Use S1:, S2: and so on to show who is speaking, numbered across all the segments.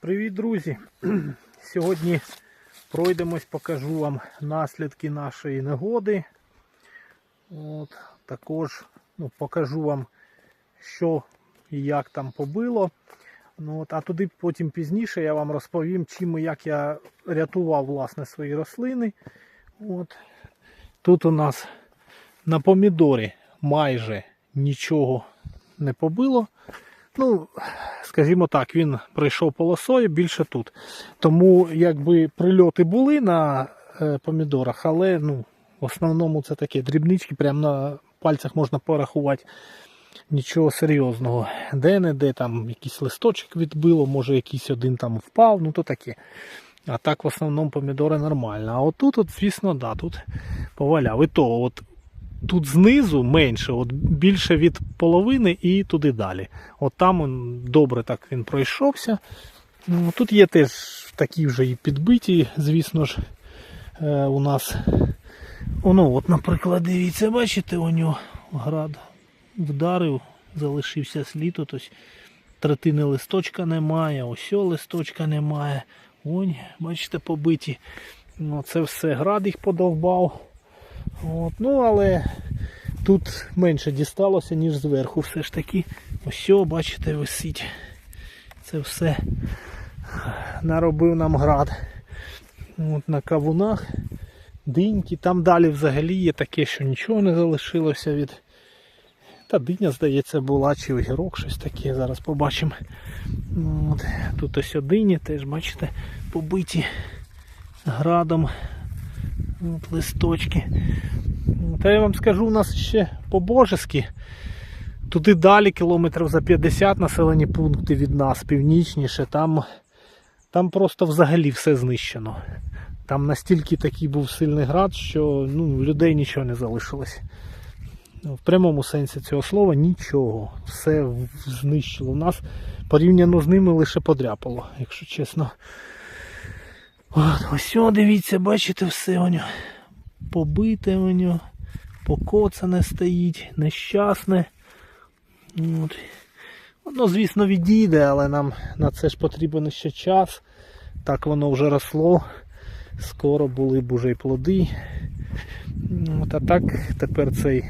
S1: Привіт, друзі! Сьогодні пройдемось, покажу вам наслідки нашої негоди. От, також ну, покажу вам, що і як там побило. Ну, от, а туди потім пізніше я вам розповім, чим і як я рятував власне свої рослини. От. Тут у нас на помідорі майже нічого не побило. Ну, скажімо так, він пройшов полосою більше тут. Тому якби прильоти були на е, помідорах, але ну, в основному це такі дрібнички, прямо на пальцях можна порахувати. Нічого серйозного. Де-не-де там якийсь листочок відбило, може якийсь один там впав, ну то таке. А так в основному помідори нормально. А отут, от, звісно, да, тут поваляв. І то, от тут знизу менше, от більше від половини і туди далі. От там он, добре так він пройшовся. Ну, Тут є теж такі вже і підбиті, звісно ж, е, у нас. Оно, от, наприклад, дивіться, бачите, у нього град вдарив, залишився слід. Тобто третини листочка немає, ось листочка немає. Ой, бачите, побиті. Ну, це все град їх подовбав. От, ну, але тут менше дісталося, ніж зверху. Все ж таки, ось, бачите, висить. Це все наробив нам град. От на кавунах, диньки. Там далі взагалі є таке, що нічого не залишилося від. Та диня, здається, була, чи огірок, щось таке. Зараз побачимо. От. Тут ось дині теж, бачите, побиті градом. От листочки. Та я вам скажу, у нас ще по-божески. Туди далі, кілометрів за 50 населені пункти від нас, північніше, там, там просто взагалі все знищено. Там настільки такий був сильний град, що ну, людей нічого не залишилось. В прямому сенсі цього слова нічого. Все знищило. У нас порівняно з ними лише подряпало, якщо чесно. От, ось дивіться, бачите, все у нього побите у нього, покоцане стоїть, нещасне. От. Воно, звісно, відійде, але нам на це ж потрібен ще час. Так воно вже росло. Скоро були б уже й плоди. От, а так тепер цей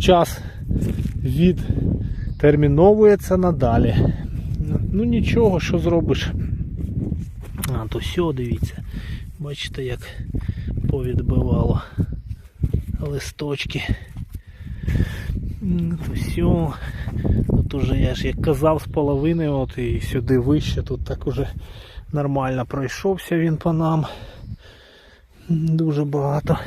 S1: час відтерміновується надалі. Ну нічого, що зробиш. То все, дивіться. Бачите, як повідбивало листочки. То все. Тут уже я ж як казав з половини, от і сюди вище, тут так уже нормально пройшовся він по нам. Дуже багато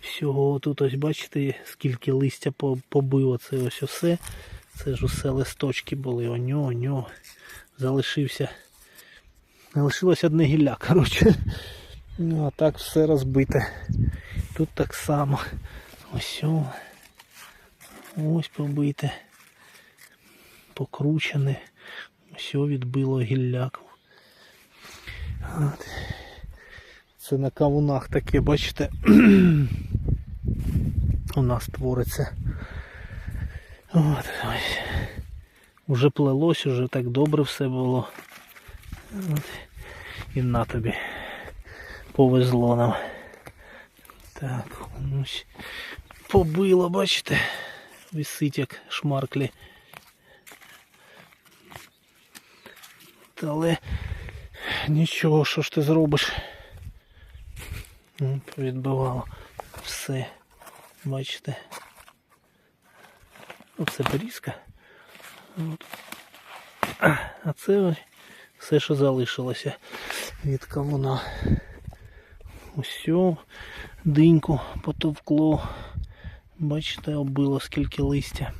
S1: всього. Тут ось бачите, скільки листя побило. Це ось усе. Це ж усе листочки були. Оньо, оньо. Залишився. Лишилось одне гілля, коротше. Ну, а так все розбите. Тут так само. Ось. Ось побите. Покручене. Ось відбило гілляк. От. Це на кавунах таке, бачите, у нас твориться. От, ось. Уже плелось, уже так добре все було. От. І на тобі повезло нам. Так, ось побило, бачите, висить як шмарклі. Але нічого, що ж ти зробиш? Відбивало все. Бачите. Оце берізка. От. А а це ось все, що залишилося від кавуна. Усьо диньку потовкло. Бачите, оббило скільки листя.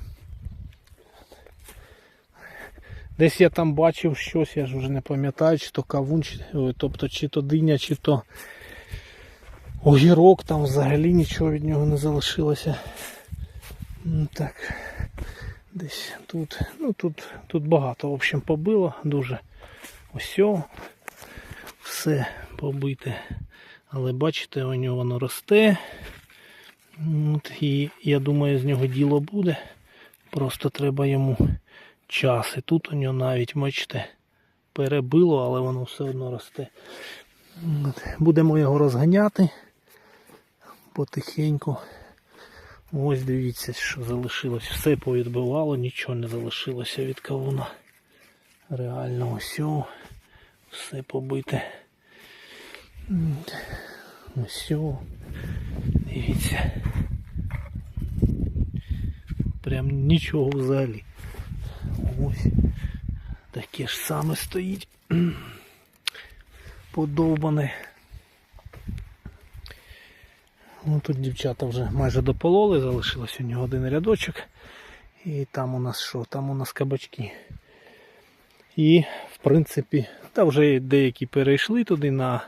S1: Десь я там бачив щось, я ж вже не пам'ятаю, чи то кавун, чи, тобто чи то диня, чи то огірок, там взагалі нічого від нього не залишилося. Ну, Так, десь тут, ну тут, тут багато, в общем, побило дуже. Ось все побите. Але бачите, у нього воно росте. От, і я думаю, з нього діло буде. Просто треба йому час. І тут у нього навіть, бачите, перебило, але воно все одно росте. От. Будемо його розганяти потихеньку. Ось дивіться, що залишилось. Все повідбивало, нічого не залишилося від кавуна. Реально ось все побите. М, Дивіться. Прям нічого взагалі. Ось. Таке ж саме стоїть. Подовбане. Ну тут дівчата вже майже допололи, залишилось у нього один рядочок. І там у нас що? Там у нас кабачки. І в принципі, та вже деякі перейшли туди на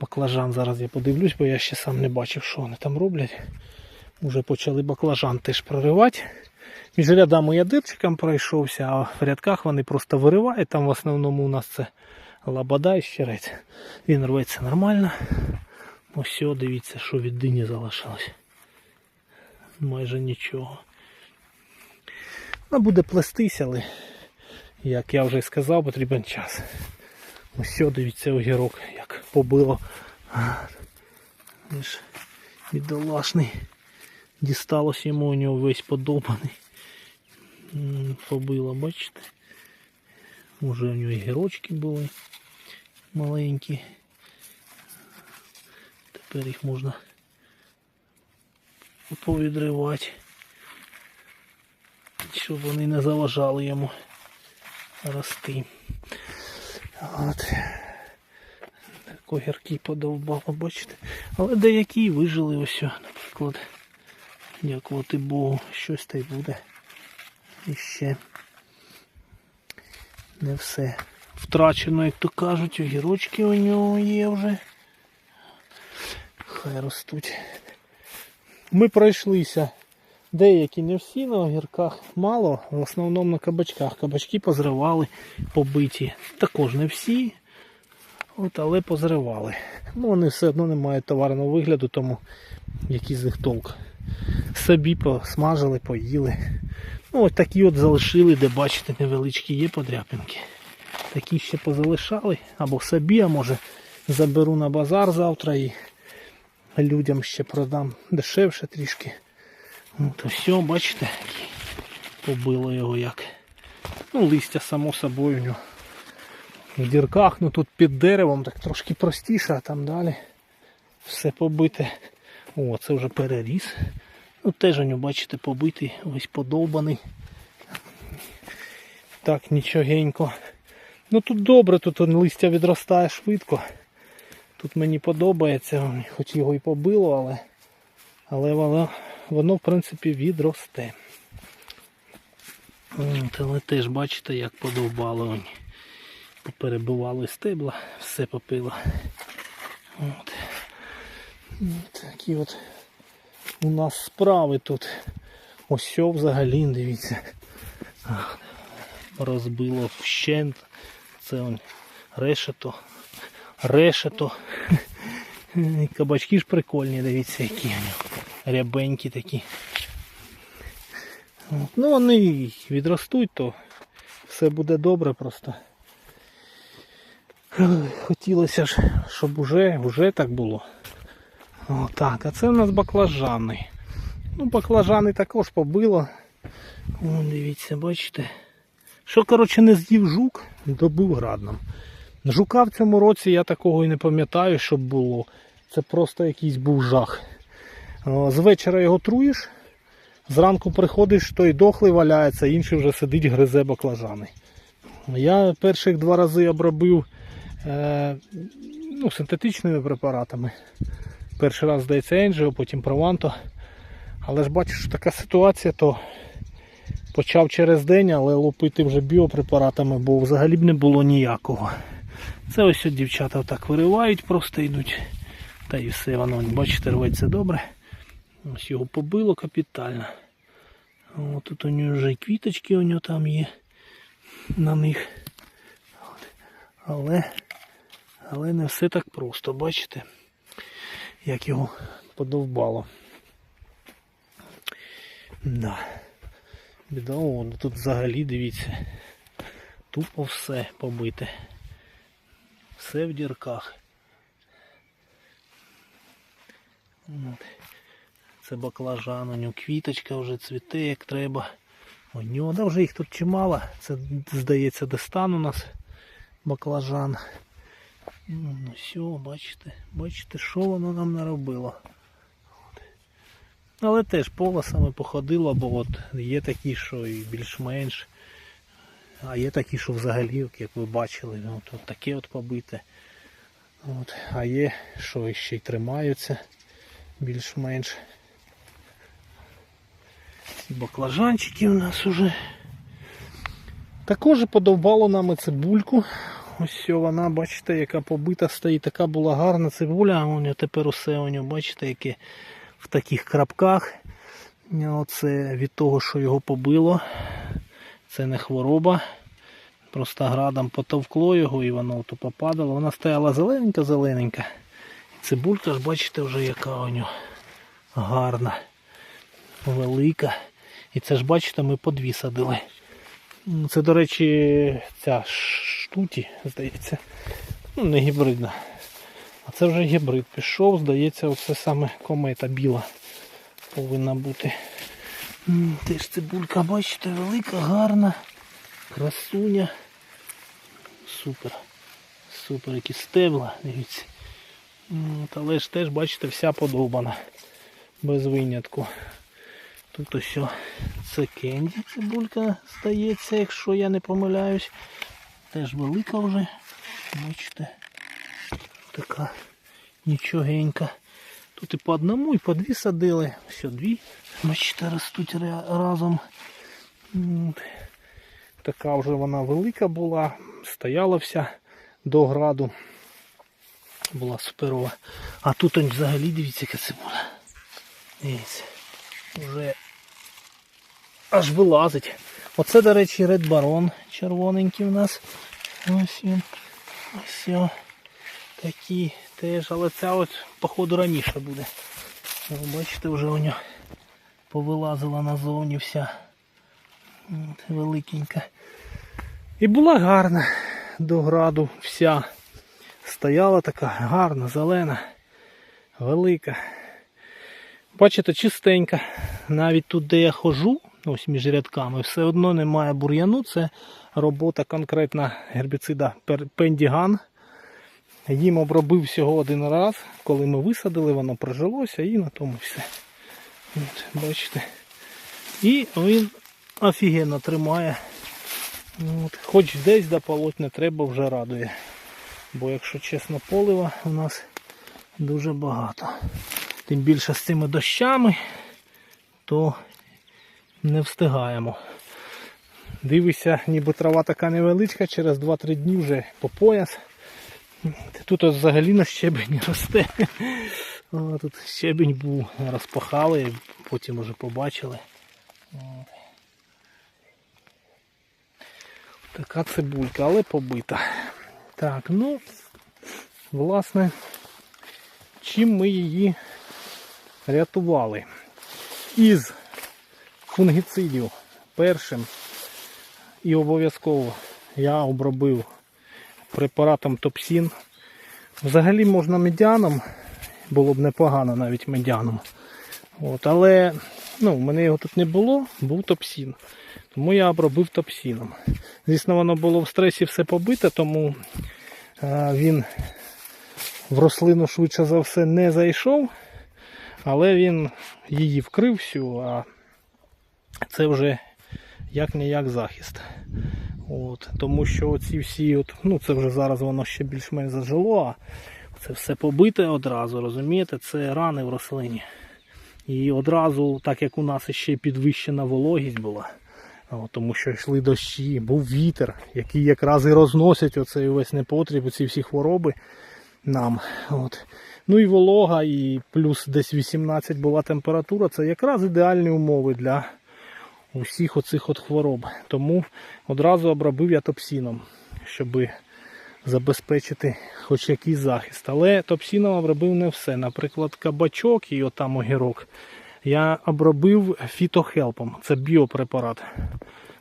S1: баклажан. Зараз я подивлюсь, бо я ще сам не бачив, що вони там роблять. Уже почали баклажан теж проривати. Між рядами я дирчиком пройшовся, а в рядках вони просто виривають. Там в основному у нас це лабада і щерець. Він рветься нормально. Ось дивіться, що від дині залишилось. Майже нічого. Ну, буде плестись, але, як я вже сказав, потрібен час. Ось дивіться, огірок, як побило. Лиш бідолашний. Дісталось йому у нього весь подобаний. Побило, бачите? Уже у нього і гірочки були маленькі. Тепер їх можна повідривати, щоб вони не заважали йому рости. От. Так огірки подовбало, бачите. Але деякі вижили ось, наприклад. Дякувати Богу, щось та й буде. І ще не все втрачено, як то кажуть, огірочки у нього є вже. Хай ростуть. Ми пройшлися. Деякі не всі на огірках, мало, в основному на кабачках. Кабачки позривали, побиті. Також не всі, от, але позривали. Ну, вони все одно не мають товарного вигляду, тому який з них толк. Собі посмажили, поїли. Ну, ось такі от залишили, де бачите, невеличкі є подряпинки. Такі ще позалишали, або собі, а може заберу на базар завтра і людям ще продам дешевше трішки. От все, бачите, побило його як. Ну, листя само собою у нього в дірках, ну тут під деревом так трошки простіше, а там далі все побите. О, це вже переріс. Ну теж у нього, бачите, побитий, ось подовбаний. Так, нічогенько. Ну тут добре, тут листя відростає швидко. Тут мені подобається, хоч його і побило, але але воно, воно в принципі відросте. Але теж бачите, як подовбало. вони. Поперебивали стебла, все попило. От Такі от у нас справи тут. Ось взагалі, дивіться. Розбило вщент. Це он решето. Решето. Кабачки ж прикольні, дивіться, які вони. Рябенькі такі. От. Ну вони відростуть, то все буде добре просто. Хотілося ж, щоб уже, уже так було. О, так, а це у нас баклажани. Ну, баклажани також побило. О, дивіться, бачите. Що, коротше, не з'їв жук, добив градном. Жука в цьому році я такого і не пам'ятаю, щоб було. Це просто якийсь був жах. З вечора його труєш, зранку приходиш, той дохлий валяється, інший вже сидить, гризе баклажани. Я перших два рази обробив е, ну, синтетичними препаратами. Перший раз здається Енджіо, потім Прованто. Але ж бачиш, що така ситуація, то почав через день, але лупити вже біопрепаратами, бо взагалі б не було ніякого. Це ось от дівчата так виривають, просто йдуть. Та і все, воно, бачите, рветься добре. Ось його побило капітально. О, тут у нього вже і квіточки у нього там є на них. Але, але не все так просто, бачите, як його подовбало. Да. Біда, о, ну тут взагалі дивіться. Тупо все побите. Все в дірках. От. Це баклажан, у нього квіточка вже цвіте як треба. У нього, да вже їх тут чимало. Це здається дестан у нас баклажан. Ну все, бачите, бачите, що воно нам наробило. Але теж полосами походило, бо от є такі, що і більш-менш. А є такі, що взагалі, як ви бачили, ну, от таке от побите. От. А є, що ще й тримаються більш-менш. Баклажанчики у нас уже. Також подовбало нам і цибульку. Ось вона, бачите, яка побита стоїть, така була гарна цибуля, а воно тепер усе у нього, бачите, яке в таких крапках. Оце від того, що його побило. Це не хвороба. Просто градом потовкло його і воно то попадало. Вона стояла зелененька-зелененька. Цибулька ж, бачите, вже яка у нього гарна, велика. І це ж, бачите, ми по дві садили. Це, до речі, ця штуті, здається. Ну, не гібридна. А це вже гібрид пішов, здається, оце саме комета біла повинна бути. Теж цибулька, бачите, велика, гарна, красуня. Супер. Супер, які стебла, дивіться. Але ж теж, бачите, вся подобана. Без винятку. Тут ось це кенді цибулька стається, якщо я не помиляюсь. Теж велика вже. Бачите. Така нічогенька. Тут і по одному, і по дві садили. Все, дві. Бачите, ростуть разом. Така вже вона велика була, стояла вся до граду. Була суперова. А тут взагалі дивіться, яка цибуля. Дивіться. Вже аж вилазить. Оце, до речі, Red Baron червоненький у нас. Ось він. Ось о. Такі теж, але ця от, походу, раніше буде. Ви бачите, вже у нього повилазила назовні вся. От, великенька. І була гарна до граду вся. Стояла така гарна, зелена, велика. Бачите, чистенька. Навіть тут, де я хожу, ось між рядками, все одно немає бур'яну. Це робота конкретна гербіцида Пендіган. Їм обробив всього один раз. Коли ми висадили, воно прижилося і на тому все. От, бачите. І він офігенно тримає. От, хоч десь дополоть не треба, вже радує. Бо якщо чесно, полива у нас дуже багато. Тим більше з цими дощами, то не встигаємо. Дивися, ніби трава така невеличка, через 2-3 дні вже по пояс. Тут взагалі на щебень росте. О, тут щебень був, розпахали, потім уже побачили. Така цибулька, але побита. Так, ну, власне, чим ми її рятували? Із фунгіцидів першим і обов'язково я обробив препаратом Топсін. Взагалі можна медіаном, було б непогано навіть медіаном. От, але ну, в мене його тут не було, був топсін. Тому я обробив топсіном. Звісно, воно було в стресі все побите, тому е, він в рослину швидше за все не зайшов, але він її вкрив всю, а це вже як не як захист. От, тому що оці всі, от, ну це вже зараз воно ще більш-менш зажило, а це все побите одразу, розумієте, це рани в рослині. І одразу, так як у нас ще підвищена вологість була, от, тому що йшли дощі, був вітер, який якраз і розносять оцей весь непотріб, ці всі хвороби нам. От. Ну і волога, і плюс десь 18 була температура, це якраз ідеальні умови для усіх оцих от хвороб. Тому одразу обробив я топсіном, щоб забезпечити хоч якийсь захист. Але топсіном обробив не все. Наприклад, кабачок і отам огірок я обробив фітохелпом. Це біопрепарат.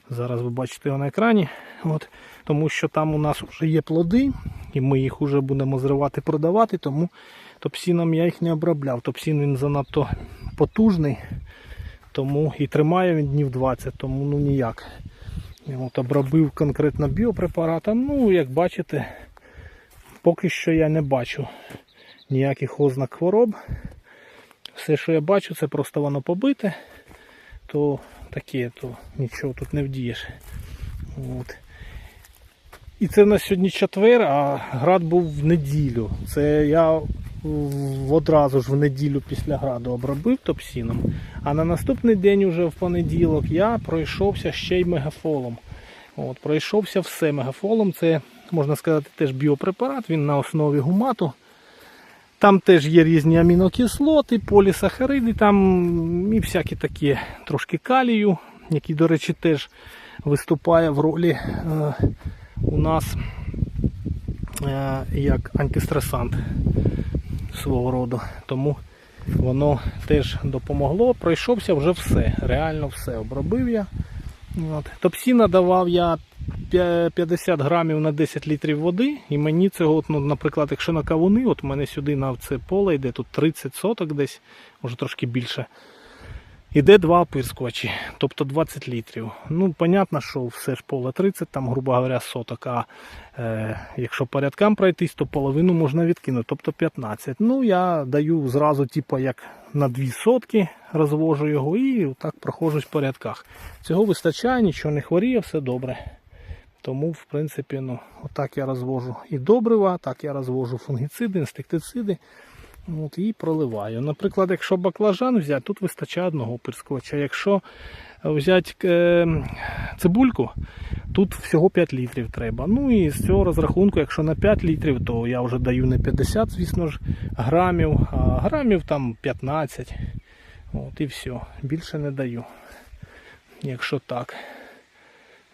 S1: Зараз ви бачите його на екрані. От, тому що там у нас вже є плоди, і ми їх вже будемо зривати, продавати, тому топсіном я їх не обробляв. Топсін він занадто потужний, тому і тримає він днів 20, тому ну ніяк. От обробив конкретно біопрепаратом. Ну, як бачите, поки що я не бачу ніяких ознак хвороб. Все, що я бачу, це просто воно побите, то таке, то нічого тут не вдієш. От. І це на сьогодні четвер, а град був в неділю. Це я одразу ж в неділю після граду обробив топсіном. А на наступний день, уже в понеділок, я пройшовся ще й мегафолом. От, пройшовся все мегафолом. Це, можна сказати, теж біопрепарат, він на основі гумату. Там теж є різні амінокислоти, полісахариди, там і всякі такі трошки калію, який, до речі, теж виступає в ролі е, у нас е, як антистресант свого роду. Тому воно теж допомогло. Пройшовся вже все. Реально все обробив я. От. Топсіна давав я 50 грамів на 10 літрів води, і мені цього, от, ну, наприклад, якщо на кавуни, от у мене сюди на це поле йде тут 30 соток десь, може трошки більше. Іде два опирскувачі, тобто 20 літрів. Ну, понятно, що все ж поле 30, там, грубо говоря, соток. А е, якщо порядкам пройтись, то половину можна відкинути, тобто 15. Ну, я даю зразу, типу, як на 2 сотки розвожу його і так проходжусь в порядках. Цього вистачає, нічого не хворіє, все добре. Тому, в принципі, ну, отак я розвожу і добрива, так я розвожу фунгіциди, інсектициди. От, і проливаю. Наприклад, якщо баклажан взяти, тут вистачає одного оприскувача. Якщо взяти е, цибульку, тут всього 5 літрів треба. Ну і з цього розрахунку, якщо на 5 літрів, то я вже даю не 50, звісно ж, грамів, а грамів там 15. От і все. Більше не даю. Якщо так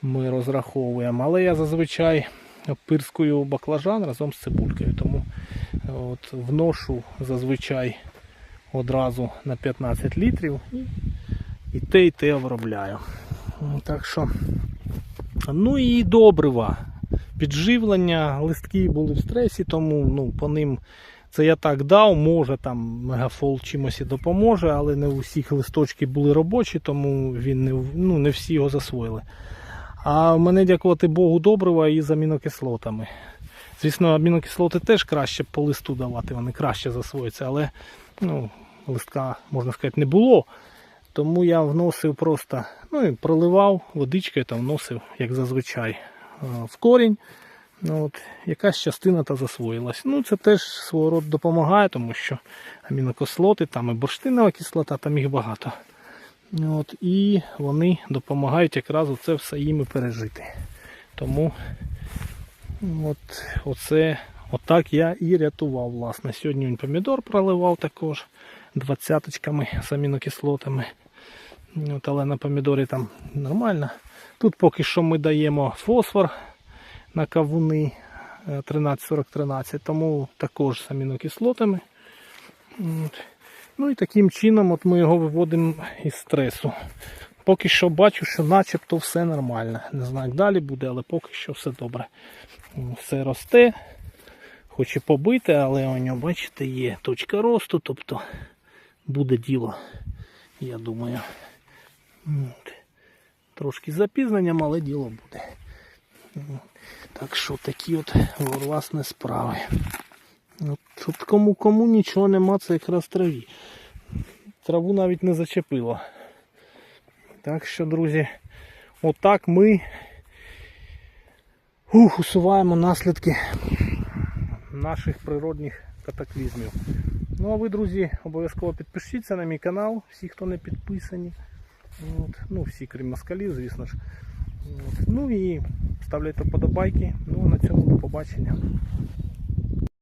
S1: ми розраховуємо. Але я зазвичай опирскую баклажан разом з цибулькою. Тому от, вношу зазвичай одразу на 15 літрів і, те, і те обробляю. Ну, Так що, ну і добрива. Підживлення, листки були в стресі, тому ну, по ним це я так дав, може там мегафол чимось і допоможе, але не у всіх листочки були робочі, тому він не, ну, не всі його засвоїли. А мене, дякувати Богу, добрива і з амінокислотами. Звісно, амінокислоти теж краще по листу давати, вони краще засвоюються, але ну, листка, можна сказати, не було. Тому я вносив просто, ну і проливав водичкою та вносив, як зазвичай, е, в корінь. Ну, от, якась частина та засвоїлась. Ну, це теж свого роду допомагає, тому що амінокислоти, там і бурштинова кислота, там їх багато. От, і вони допомагають якраз це все їм і пережити. Тому от, оце, отак я і рятував. власне. Сьогодні він помідор проливав також двадцяточками з амінокислотами. От, але на помідорі там нормально. Тут поки що ми даємо фосфор на кавуни е, 13-40-13, тому також з амінокислотами. От. Ну і таким чином от ми його виводимо із стресу. Поки що бачу, що начебто все нормально. Не знаю, як далі буде, але поки що все добре. Все росте, хоч і побите, але у нього, бачите, є точка росту, тобто буде діло, я думаю. Трошки з запізненням, але діло буде. Так що такі от власне справи. От кому кому нічого нема, це якраз траві. Траву навіть не зачепило. Так що, друзі, отак ми ух, усуваємо наслідки наших природних катаклізмів. Ну а ви, друзі, обов'язково підпишіться на мій канал, всі, хто не підписані. От. Ну, всі, крім москалів, звісно ж. От. Ну і ставляйте вподобайки. Ну а на цьому до побачення.